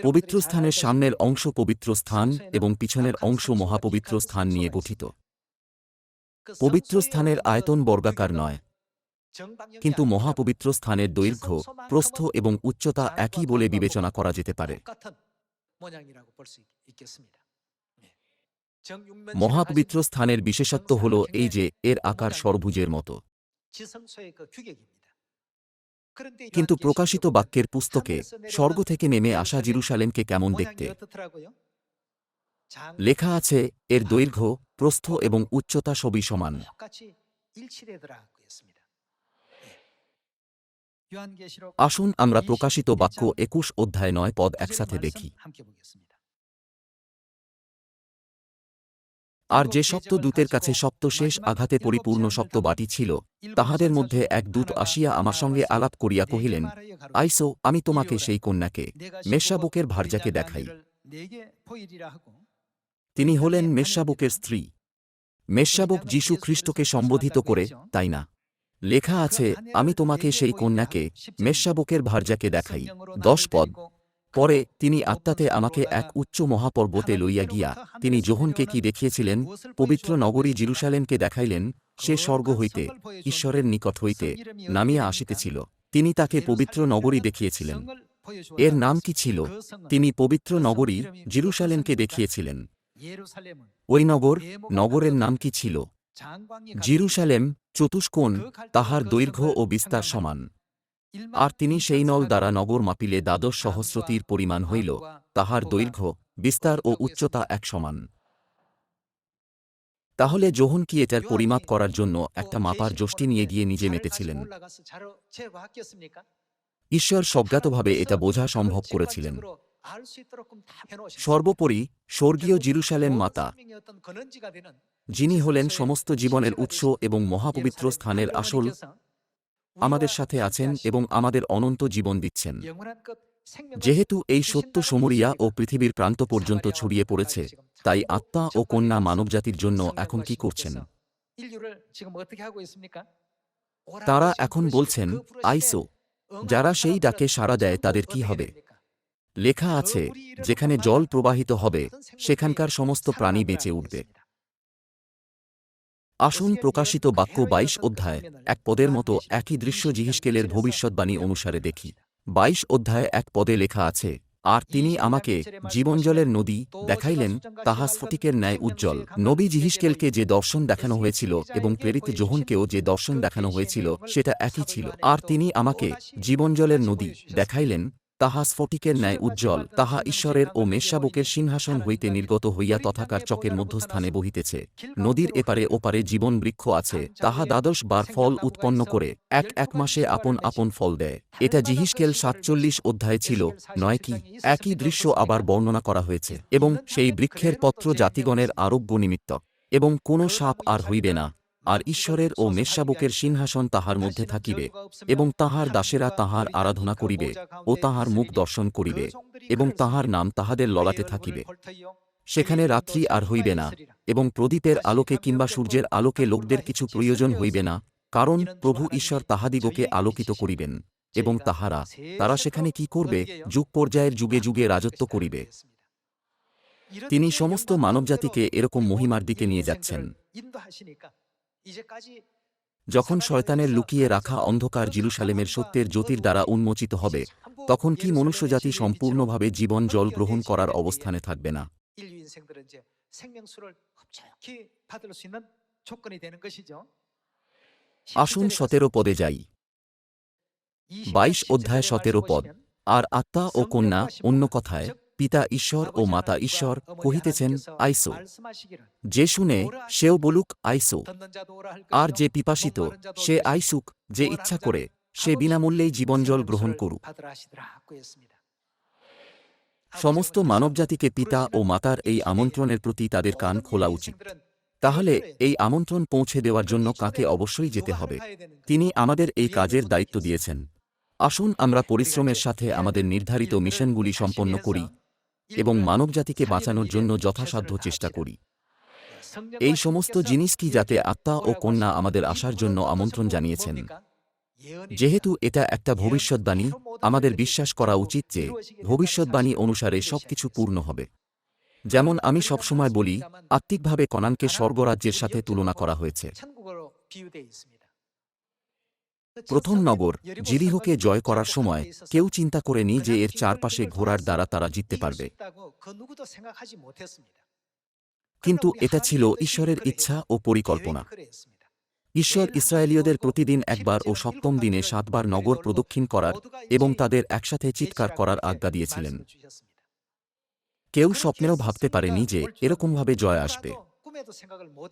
পবিত্র স্থানের সামনের অংশ পবিত্র স্থান এবং পিছনের অংশ মহাপবিত্র স্থান নিয়ে গঠিত। পবিত্র স্থানের আয়তন বর্গাকার নয়। কিন্তু মহাপবিত্র স্থানের দৈর্ঘ্য, প্রস্থ এবং উচ্চতা একই বলে বিবেচনা করা যেতে পারে। মহাপবিত্র স্থানের বিশেষত্ব হল এই যে, এর আকার সরভুজের মতো। কিন্তু প্রকাশিত বাক্যের পুস্তকে স্বর্গ থেকে নেমে আসা জিরুসালেমকে কেমন দেখতে? লেখা আছে, এর দৈর্ঘ্য, প্রস্থ এবং উচ্চতা সবই সমান। আসুন আমরা প্রকাশিত বাক্য একুশ অধ্যায় নয় পদ একসাথে দেখি। আর যে সপ্ত দূতের কাছে সপ্তশেষ আঘাতে পরিপূর্ণ সপ্তবাটি ছিল, তাহাদের মধ্যে এক দূত আসিয়া আমার সঙ্গে আলাপ করিয়া কহিলেন, আইসো, আমি তোমাকে সেই কন্যাকে মেষাবুকের ভার্যাকে দেখাই। তিনি হলেন মেষাবুকের স্ত্রী। মেষাবুক যীশু খ্রিস্টকে সম্বোধিত করে, তাই না? লেখা আছে, আমি তোমাকে সেই কন্যাকে মেষাবুকের ভার্যাকে দেখাই। দশ পদ। পরে তিনি আত্মাতে আমাকে এক উচ্চ মহাপর্বতে লইয়া গিয়া তিনি যোহনকে কি দেখিয়েছিলেন, পবিত্র নগরী জিরুসালেমকে দেখাইলেন, সে স্বর্গ হইতে, ঈশ্বরের নিকট হইতে নামিয়া আসিতেছিল। তিনি তাকে পবিত্র নগরী দেখিয়েছিলেন। এর নাম কি ছিল? তিনি পবিত্র নগরী জিরুসালেমকে দেখিয়েছিলেন। ওই নগর, নগরের নাম কি ছিল? জিরুসালেম, চতুষ্কোণ, তাহার দৈর্ঘ্য ও বিস্তার সমান। আর তিনি সেই নল দ্বারা নগর মাপিলে দ্বাদশ সহস্রতির পরিমাণ হইল তাহার দৈর্ঘ্য বিস্তার ও উচ্চতা এক সমান। তাহলে যোহন কি এটার পরিমাপ করার জন্য একটা মাপার যষ্টি নিয়ে গিয়ে নিজে মেপেছিলেন ঈশ্বর স্বজ্ঞাতভাবে এটা বোঝা সম্ভব করেছিলেন। সর্বোপরি স্বর্গীয় জিরুসালেম মাতা যিনি হলেন সমস্ত জীবনের উৎস এবং মহাপবিত্র স্থানের আসল আমাদের সাথে আছেন এবং আমাদের অনন্ত জীবন দিচ্ছেন। যেহেতু এই সত্য সমরিয়া ও পৃথিবীর প্রান্ত পর্যন্ত ছড়িয়ে পড়েছে, তাই আত্মা ও কন্যা মানবজাতির জন্য এখন কি করছেন? তারা এখন বলছেন, আইসো, যারা সেই ডাকে সাড়া দেয় তাদের কি হবে? লেখা আছে, যেখানে জল প্রবাহিত হবে, সেখানকার সমস্ত প্রাণী বেঁচে উঠবে। আসুন প্রকাশিত বাক্য বাইশ অধ্যায়, এক পদের মতো একই দৃশ্য জিহিসকেলের ভবিষ্যৎবাণী অনুসারে দেখি। বাইশ অধ্যায়, এক পদে লেখা আছে, আর তিনি আমাকে জীবনজলের নদী দেখাইলেন, তাহা স্ফটিকের ন্যায় উজ্জ্বল। নবী জিহিসকেলকে যে দর্শন দেখানো হয়েছিল এবং প্রেরিত জোহনকেও যে দর্শন দেখানো হয়েছিল, সেটা একই ছিল। আর তিনি আমাকে জীবনজলের নদী দেখাইলেন তাহা স্ফটিকের ন্যায় উজ্জ্বল তাহা ঈশ্বরের ও মেষাবকের সিংহাসন হইতে নির্গত হইয়া তথাকার চকের মধ্যস্থানে বহিতেছে। নদীর এপারে ওপারে জীবন বৃক্ষ আছে। তাহা দ্বাদশ বার ফল উৎপন্ন করে এক এক মাসে আপন আপন ফল দেয়। এটা জিহিসকেল সাতচল্লিশ অধ্যায় ছিল নয় কি? একই দৃশ্য আবার বর্ণনা করা হয়েছে। এবং সেই বৃক্ষের পত্র জাতিগণের আরোগ্য নিমিত্ত এবং কোনো সাপ আর হইবে না। আর ঈশ্বরের ও মেষাবকের সিংহাসন তাহার মধ্যে থাকিবে, এবং তাহার দাসেরা তাহার আরাধনা করিবে ও তাহার মুখ দর্শন করিবে, এবং তাহার নাম তাহাদের ললাটে থাকিবে। সেখানে রাত্রি আর হইবে না, এবং প্রদীপের আলোকে কিংবা সূর্যের আলোকে লোকদের কিছু প্রয়োজন হইবে না, কারণ প্রভু ঈশ্বর তাহাদিগকে আলোকিত করিবেন, এবং তাহারা, তারা সেখানে কি করবে, যুগ পর্যায়ের যুগে যুগে রাজত্ব করিবে। তিনি সমস্ত মানবজাতিকে এরকম মহিমার দিকে নিয়ে যাচ্ছেন। যখন শয়তানের লুকিয়ে রাখা অন্ধকার জিরুসালেমের সত্যের জ্যোতির দ্বারা উন্মোচিত হবে তখন কি মনুষ্যজাতি সম্পূর্ণভাবে জীবন জল গ্রহণ করার অবস্থানে থাকবে না। আসুন সতেরো পদে যাই। বাইশ অধ্যায় সতেরো পদ। আর আত্মা ও কন্যা অন্য কথায় পিতা ঈশ্বর ও মাতা ঈশ্বর কহিতেছেন, আইসো। যে শুনে সেও বলুক, আইসো। আর যে পিপাসিত, সে আইসুক, যে ইচ্ছা করে, সে বিনামূল্যেই জীবনজল গ্রহণ করুক। সমস্ত মানবজাতিকে পিতা ও মাতার এই আমন্ত্রণের প্রতি তাদের কান খোলা উচিত। তাহলে এই আমন্ত্রণ পৌঁছে দেওয়ার জন্য কাকে অবশ্যই যেতে হবে? তিনি আমাদের এই কাজের দায়িত্ব দিয়েছেন। আসুন আমরা পরিশ্রমের সাথে আমাদের নির্ধারিত মিশনগুলি সম্পন্ন করি। এবং মানবজাতিকে বাঁচানোর জন্য যথাসাধ্য চেষ্টা করি। এই সমস্ত জিনিস কি যাতে আত্মা ও কন্যা আমাদের আসার জন্য আমন্ত্রণ জানিয়েছেন? যেহেতু এটা একটা ভবিষ্যৎবাণী, আমাদের বিশ্বাস করা উচিত যে ভবিষ্যৎবাণী অনুসারে সবকিছু পূর্ণ হবে। যেমন আমি সবসময় বলি, আত্মিকভাবে কনানকে স্বর্গরাজ্যের সাথে তুলনা করা হয়েছে। প্রথম নগর জিরিহোকে জয় করার সময় কেউ চিন্তা করেনি যে এর চারপাশে ঘোড়ার দ্বারা তারা জিততে পারবে। কিন্তু এটা ছিল ঈশ্বরের ইচ্ছা ও পরিকল্পনা। ঈশ্বর ইসরায়েলীয়দের প্রতিদিন একবার ও সপ্তম দিনে সাতবার নগর প্রদক্ষিণ করার এবং তাদের একসাথে চিৎকার করার আজ্ঞা দিয়েছিলেন। কেউ স্বপ্নেও ভাবতে পারেনি যে এরকমভাবে জয় আসবে।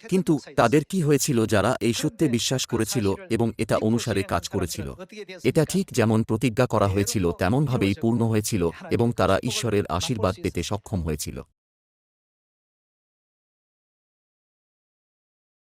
কিন্তু তাদের কি হয়েছিল যারা এই সত্যে বিশ্বাস করেছিল এবং এটা অনুসারে কাজ করেছিল? এটা ঠিক যেমন প্রতিজ্ঞা করা হয়েছিল তেমনভাবেই পূর্ণ হয়েছিল এবং তারা ঈশ্বরের আশীর্বাদ পেতে সক্ষম হয়েছিল।